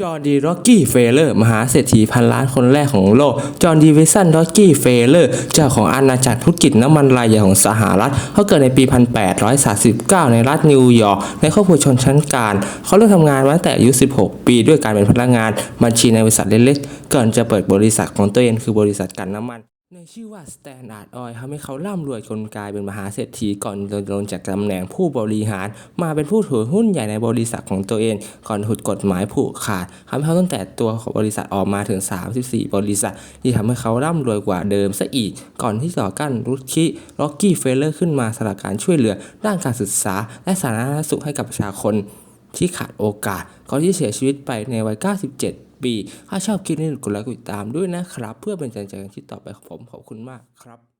จอห์นดีร็อกกี้เฟเลอร์ มหาเศรษฐีพันล้านคนแรกของโลก จอห์นดีเวสันร็อกกี้เฟเลอร์ เจ้าของอาณาจักรธุรกิจน้ำมันรายใหญ่ของสหรัฐ เขาเกิดในปี 1839 ในรัฐนิวยอร์ก ในครอบครัวชนชั้นกลาง เขาเริ่มทำงานมาตั้งแต่อายุ 16 ปีด้วยการเป็นพนักงานบัญชีในบริษัทเล็กๆ ก่อนจะเปิดบริษัทของตัวเองคือบริษัทกันน้ำมัน ในชื่อว่า Standard Oil ทำให้เขาร่ำรวยจนกลายเป็นมหาเศรษฐีก่อนจะลงจากตำแหน่งผู้บริหาร มาเป็นผู้ถือหุ้นใหญ่ในบริษัทของตัวเอง ก่อนถูกกฎหมายผูกขาดทำให้เขาตั้งแต่ตัวของบริษัทออกมาถึง 34 บริษัท ที่ทำให้เขาร่ำรวยกว่าเดิมซะอีก ก่อนที่ต่อกั้นรุคิล็อกกี้เฟลเลอร์ขึ้นมาสำหรับการช่วยเหลือด้านการศึกษา และสาธารณสุขให้กับประชาชนที่ขาดโอกาสก่อนที่เสียชีวิตไปในวัย 97ปีถ้าชอบคลิปนี้กดไลค์กดติดตามด้วยนะครับ เพื่อเป็นกำลังใจในคลิปต่อไปของผมขอบคุณมากครับ